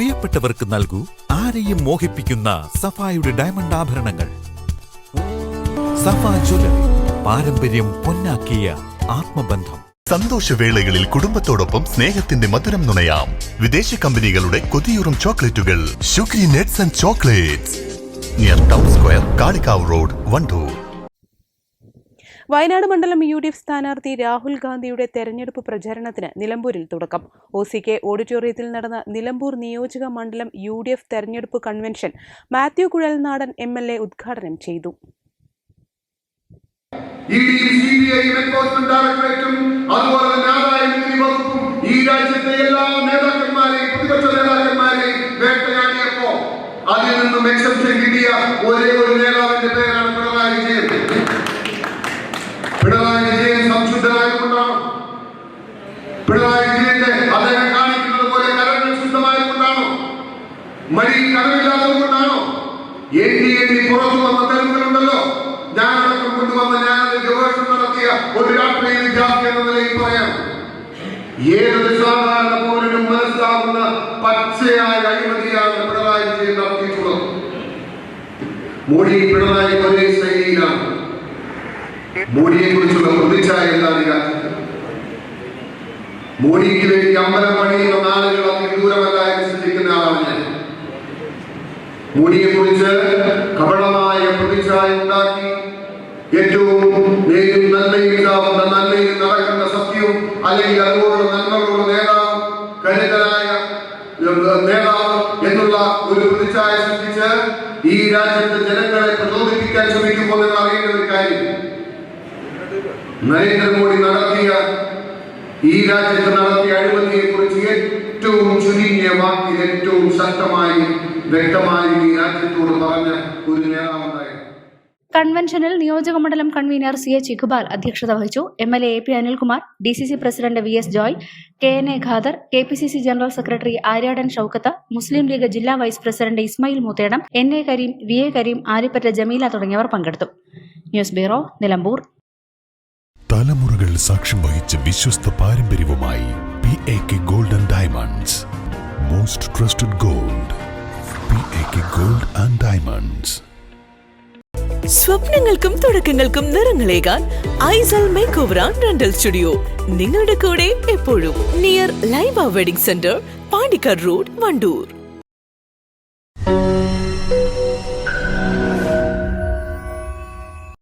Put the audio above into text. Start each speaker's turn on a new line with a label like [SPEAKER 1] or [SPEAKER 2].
[SPEAKER 1] പ്രിയപ്പെട്ടവർക്ക് നൽകൂ ആരെയും മോഹിപ്പിക്കുന്ന സഫായുടെ ഡയമണ്ട് ആഭരണങ്ങൾ. സഫ ജ്വല്ലറി പാരമ്പര്യം പൊന്നാക്കിയ ആത്മബന്ധം.
[SPEAKER 2] സന്തോഷവേളകളിൽ കുടുംബത്തോടൊപ്പം സ്നേഹത്തിന്റെ മധുരം നുണയാം. വിദേശ കമ്പനികളുടെ കൊതിയൂറും ചോക്ലേറ്റുകൾ. Sugary nets and chocolates near town square Kalikavu road Wandoor
[SPEAKER 3] Wayanad മണ്ഡലം യു ഡി എഫ് സ്ഥാനാർത്ഥി രാഹുൽ ഗാന്ധിയുടെ തെരഞ്ഞെടുപ്പ് പ്രചാരണത്തിന് നിലമ്പൂരിൽ തുടക്കം. ഒ സി കെ ഓഡിറ്റോറിയത്തിൽ നടന്ന നിലമ്പൂർ നിയോജക മണ്ഡലം യു ഡി എഫ് തെരഞ്ഞെടുപ്പ് convention Mathew Kuzhalnadan M L A ഉദ്ഘാടനം ചെയ്തു.
[SPEAKER 4] ഈ രാജ്യത്തെ എല്ലാ നിന്നും ഒരേ ഒരു നേതാവിന്റെ പേരാണ് പിണറായി വിജയൻ പിണറായി വിജയൻ സംശുദ്ധനായതുകൊണ്ടാണ് പിണറായി വിജയന്റെ അദ്ദേഹം കാണിക്കുന്നത് പോലെ കരങ്ങൾ ശുദ്ധമായതുകൊണ്ടാണോ? മടി കടമില്ലാത്തതുകൊണ്ടാണോ എണ്ണി എണ്ണി പുറത്തു വന്ന തെളിവുകളുണ്ടല്ലോ. ഞാൻ ഗവേഷണം നടത്തിയ ഒരു രാഷ്ട്രീയ വിദ്യാർത്ഥി എന്ന പറയാം. ഏതൊരു സാധാരണ പൗരനും മനസ്സിലാവുന്ന പച്ചയായ അഴിമതിയാണ് പിണറായി വിജയൻ മോഡി പിണറായി ശൈലിയിലാണ് മോഡിയെ കുറിച്ചുള്ള പ്രതിച്ഛായ എന്താണ് ഈ രാജ്യത്ത് വേണ്ടി അമ്പലം പണിയുന്ന നാളുകൾ അത്ര ദൂരമല്ല എന്ന് ശ്രദ്ധിക്കുന്ന ആളാണ് ഞാൻ. മോഡിയെ കുറിച്ച് കപടമായ പ്രതിച്ഛായ ഉണ്ടാക്കി ഏറ്റവും നേരും നന്മയും ഇതാവുന്ന നന്മയിൽ നടക്കുന്ന സത്യവും അല്ലെങ്കിൽ അതുപോലുള്ള നന്മകളുടെ നേതാവ് കരുതലായ നേതാവ് എന്നുള്ള ഒരു പ്രതിച്ഛായ സൃഷ്ടിച്ച് ഈ രാജ്യത്തെ ജനങ്ങളെ പ്രചോദിപ്പിക്കാൻ ശ്രമിക്കുമ്പോൾ നിങ്ങൾ അറിയേണ്ട ഒരു കാര്യം. നരേന്ദ്രമോദി നടത്തിയ ഈ രാജ്യത്ത് നടത്തിയ അഴിമതിയെ കുറിച്ച് ഏറ്റവും ചുരുങ്ങിയ വാക്കിൽ ഏറ്റവും ശക്തമായി വ്യക്തമായി ഈ രാജ്യത്തോട് പറഞ്ഞ ഒരു നേതാവുണ്ടായിരുന്നു.
[SPEAKER 5] കൺവെൻഷനിൽ നിയോജക മണ്ഡലം കൺവീനർ സി എച്ച് ഇഖ്ബാൽ അധ്യക്ഷത വഹിച്ചു. M L A P Anilkumar D C C president V S Joy K N A Khader K P C C general secretary Aryadan Shoukath Muslim League ജില്ലാ vice president Ismail Moothedam N A Kareem V A Kareem Arippatta Jameela തുടങ്ങിയവർ പങ്കെടുത്തു. News bureau Nilambur.
[SPEAKER 6] തലമുറകൾ സാക്ഷ്യം വഹിച്ച വിശ്വസ്ത പാരമ്പര്യവുമായി P A K golden diamonds most trusted gold P A K gold and diamonds
[SPEAKER 7] സ്വപ്നങ്ങൾക്കും തുടക്കങ്ങൾക്കും നിറങ്ങളേകാൻ Aisal make over and rental studio നിങ്ങളുടെ കൂടെ എപ്പോഴും near Laiba wedding centre Pandikkad road Wandoor.